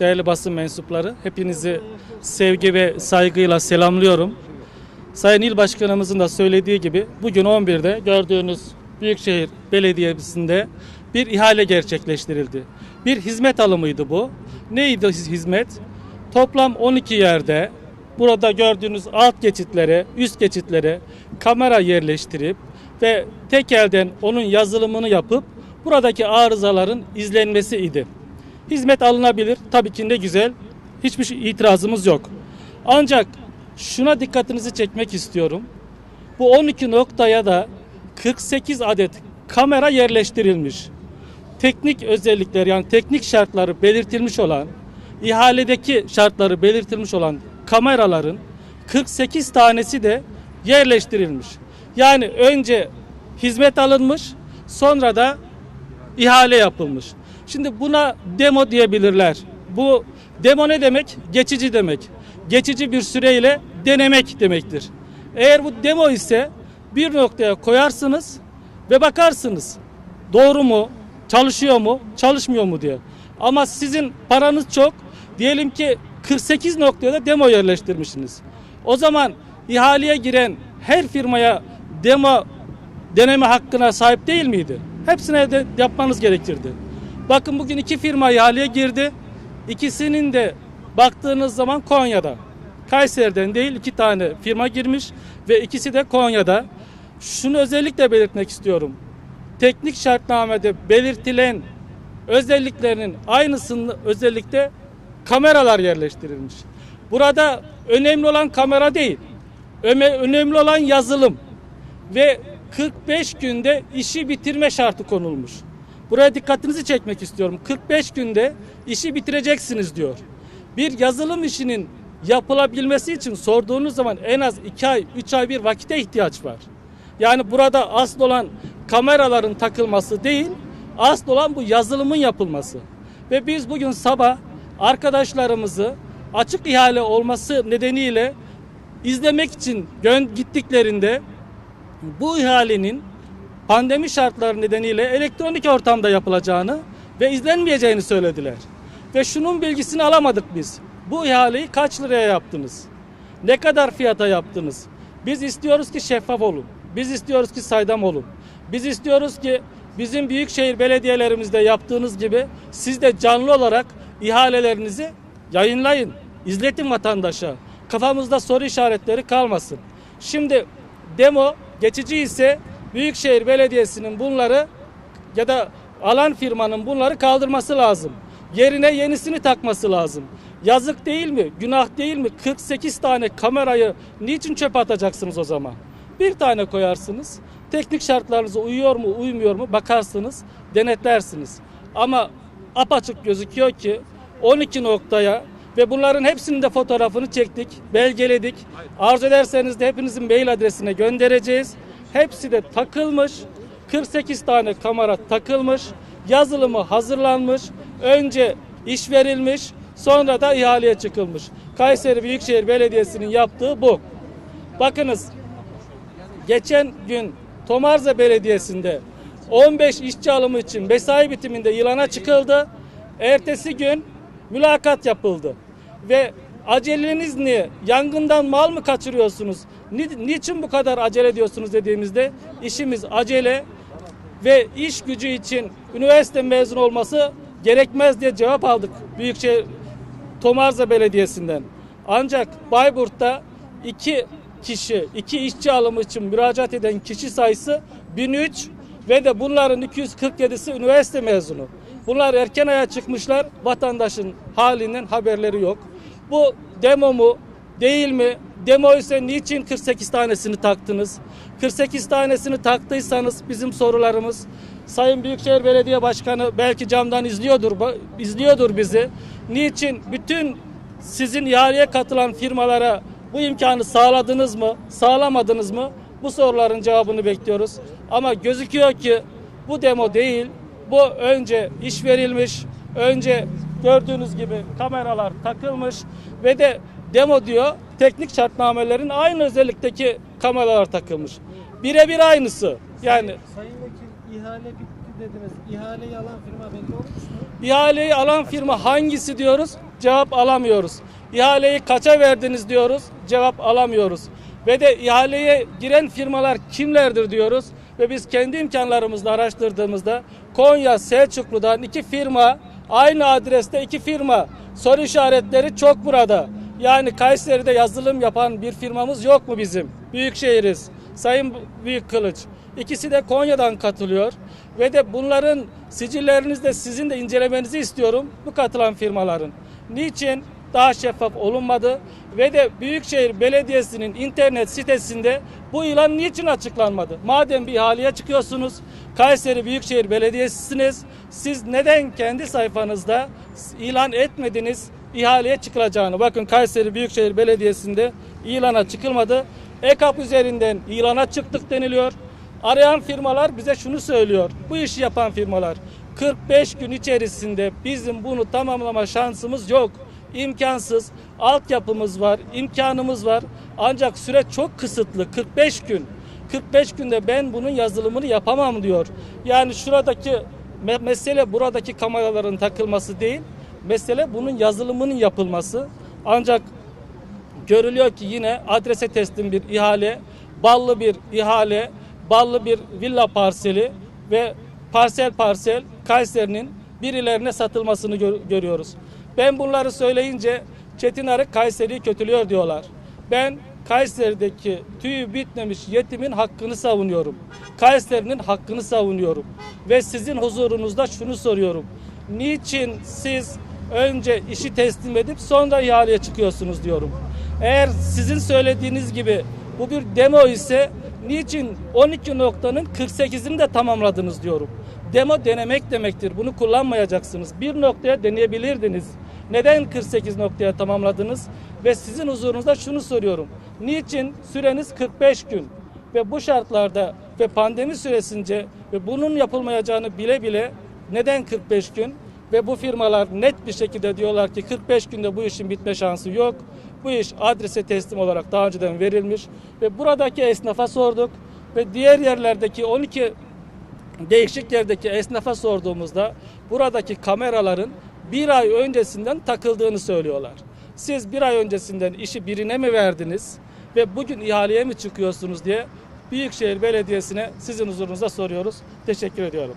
değerli basın mensupları. Hepinizi sevgi ve saygıyla selamlıyorum. Sayın İl Başkanımızın da söylediği gibi bugün 11'de gördüğünüz Büyükşehir Belediyesi'nde bir ihale gerçekleştirildi. Bir hizmet alımıydı bu. Neydi hizmet? Toplam 12 yerde burada gördüğünüz alt geçitlere, üst geçitlere kamera yerleştirip ve tek elden onun yazılımını yapıp buradaki arızaların izlenmesi idi. Hizmet alınabilir. Tabii ki de güzel. Hiçbir şey- itirazımız yok. Ancak şuna dikkatinizi çekmek istiyorum. Bu 12 noktaya da 48 adet kamera yerleştirilmiş. Teknik özellikler yani teknik şartları belirtilmiş olan, ihaledeki şartları belirtilmiş olan kameraların 48 tanesi de yerleştirilmiş. Yani önce hizmet alınmış, sonra da ihale yapılmış. Şimdi buna demo diyebilirler. Bu demo ne demek? Geçici demek. Geçici bir süreyle denemek demektir. Eğer bu demo ise bir noktaya koyarsınız ve bakarsınız. Doğru mu? Çalışıyor mu? Çalışmıyor mu diye. Ama sizin paranız çok. Diyelim ki 48 noktaya da demo yerleştirmişsiniz. O zaman ihaleye giren her firmaya demo deneme hakkına sahip değil miydi? Hepsine de yapmanız gerekirdi. Bakın bugün iki firma ihaleye girdi. İkisinin de baktığınız zaman Konya'da. Kayseri'den değil iki tane firma girmiş ve ikisi de Konya'da. Şunu özellikle belirtmek istiyorum. Teknik şartnamede belirtilen özelliklerinin aynısını özellikle kameralar yerleştirilmiş. Burada önemli olan kamera değil. Önemli olan yazılım ve 45 günde işi bitirme şartı konulmuş. Buraya dikkatinizi çekmek istiyorum. 45 günde işi bitireceksiniz diyor. Bir yazılım işinin yapılabilmesi için sorduğunuz zaman en az 2 ay, 3 ay bir vakite ihtiyaç var. Yani burada asıl olan kameraların takılması değil, asıl olan bu yazılımın yapılması. Ve biz bugün sabah arkadaşlarımızı açık ihale olması nedeniyle izlemek için gittiklerinde bu ihalenin pandemi şartları nedeniyle elektronik ortamda yapılacağını ve izlenmeyeceğini söylediler. Ve şunun bilgisini alamadık biz. Bu ihaleyi kaç liraya yaptınız? Ne kadar fiyata yaptınız? Biz istiyoruz ki şeffaf olun. Biz istiyoruz ki saydam olun. Biz istiyoruz ki bizim büyükşehir belediyelerimizde yaptığınız gibi siz de canlı olarak ihalelerinizi yayınlayın. İzletin vatandaşa. Kafamızda soru işaretleri kalmasın. Şimdi demo geçici ise Büyükşehir Belediyesi'nin bunları ya da alan firmanın bunları kaldırması lazım. Yerine yenisini takması lazım. Yazık değil mi? Günah değil mi? 48 tane kamerayı niçin çöpe atacaksınız o zaman? Bir tane koyarsınız. Teknik şartlarınıza uyuyor mu, uymuyor mu bakarsınız, denetlersiniz. Ama apaçık gözüküyor ki 12 noktaya ve bunların hepsinin de fotoğrafını çektik, belgeledik. Arzu ederseniz de hepinizin mail adresine göndereceğiz. Hepsi de takılmış. 48 tane kamera takılmış. Yazılımı hazırlanmış. Önce iş verilmiş. Sonra da ihaleye çıkılmış. Kayseri Büyükşehir Belediyesi'nin yaptığı bu. Bakınız geçen gün Tomarza Belediyesi'nde 15 işçi alımı için mesai bitiminde yılana çıkıldı. Ertesi gün mülakat yapıldı. Ve aceleniz niye? Yangından mal mı kaçırıyorsunuz? Ni- Niçin bu kadar acele ediyorsunuz dediğimizde işimiz acele ve iş gücü için üniversite mezunu olması gerekmez diye cevap aldık Büyükşehir Tomarza Belediyesi'nden. Ancak Bayburt'ta iki kişi, iki işçi alımı için müracaat eden kişi sayısı 1003 ve de bunların 247'si üniversite mezunu. Bunlar erken aya çıkmışlar. Vatandaşın halinden haberleri yok. Bu demo mu değil mi? Demo ise niçin 48 tanesini taktınız? 48 tanesini taktıysanız bizim sorularımız Sayın Büyükşehir Belediye Başkanı belki camdan izliyordur, izliyordur bizi. Niçin bütün sizin ihaleye katılan firmalara bu imkanı sağladınız mı, sağlamadınız mı? Bu soruların cevabını bekliyoruz. Ama gözüküyor ki bu demo değil. Bu önce iş verilmiş, önce gördüğünüz gibi kameralar takılmış ve de demo diyor teknik şartnamelerin aynı özellikteki kameralar takılmış. Birebir aynısı. Yani Sayın Vekil ihale bitti dediniz. İhaleyi alan firma belli olmuş mu? İhaleyi alan firma hangisi diyoruz? Cevap alamıyoruz. İhaleyi kaça verdiniz diyoruz? Cevap alamıyoruz. Ve de ihaleye giren firmalar kimlerdir diyoruz? Ve biz kendi imkanlarımızla araştırdığımızda Konya Selçuklu'dan iki firma aynı adreste iki firma soru işaretleri çok burada. Yani Kayseri'de yazılım yapan bir firmamız yok mu bizim? Büyükşehiriz. Sayın Büyük Kılıç. İkisi de Konya'dan katılıyor ve de bunların sicillerinizi de sizin de incelemenizi istiyorum bu katılan firmaların. Niçin daha şeffaf olunmadı ve de Büyükşehir Belediyesi'nin internet sitesinde bu ilan niçin açıklanmadı? Madem bir ihaleye çıkıyorsunuz, Kayseri Büyükşehir Belediyesi'siniz, siz neden kendi sayfanızda ilan etmediniz ihaleye çıkılacağını? Bakın Kayseri Büyükşehir Belediyesi'nde ilana çıkılmadı. EKAP üzerinden ilana çıktık deniliyor. Arayan firmalar bize şunu söylüyor. Bu işi yapan firmalar 45 gün içerisinde bizim bunu tamamlama şansımız yok. İmkansız. Altyapımız var, imkanımız var. Ancak süre çok kısıtlı. 45 gün. 45 günde ben bunun yazılımını yapamam diyor. Yani şuradaki me- mesele buradaki kameraların takılması değil. Mesele bunun yazılımının yapılması. Ancak görülüyor ki yine adrese teslim bir ihale, ballı bir ihale, ballı bir villa parseli ve parsel parsel Kayseri'nin birilerine satılmasını gör- görüyoruz. Ben bunları söyleyince Çetin Arık Kayseri'yi kötülüyor diyorlar. Ben Kayseri'deki tüyü bitmemiş yetimin hakkını savunuyorum. Kayseri'nin hakkını savunuyorum. Ve sizin huzurunuzda şunu soruyorum. Niçin siz önce işi teslim edip sonra ihaleye çıkıyorsunuz diyorum. Eğer sizin söylediğiniz gibi bu bir demo ise niçin 12 noktanın 48'ini de tamamladınız diyorum. Demo denemek demektir. Bunu kullanmayacaksınız. Bir noktaya deneyebilirdiniz. Neden 48 noktaya tamamladınız? Ve sizin huzurunuzda şunu soruyorum. Niçin süreniz 45 gün? Ve bu şartlarda ve pandemi süresince ve bunun yapılmayacağını bile bile neden 45 gün? Ve bu firmalar net bir şekilde diyorlar ki 45 günde bu işin bitme şansı yok. Bu iş adrese teslim olarak daha önceden verilmiş. Ve buradaki esnafa sorduk. Ve diğer yerlerdeki 12 değişik yerdeki esnafa sorduğumuzda buradaki kameraların bir ay öncesinden takıldığını söylüyorlar. Siz bir ay öncesinden işi birine mi verdiniz ve bugün ihaleye mi çıkıyorsunuz diye Büyükşehir Belediyesi'ne sizin huzurunuzda soruyoruz. Teşekkür ediyorum.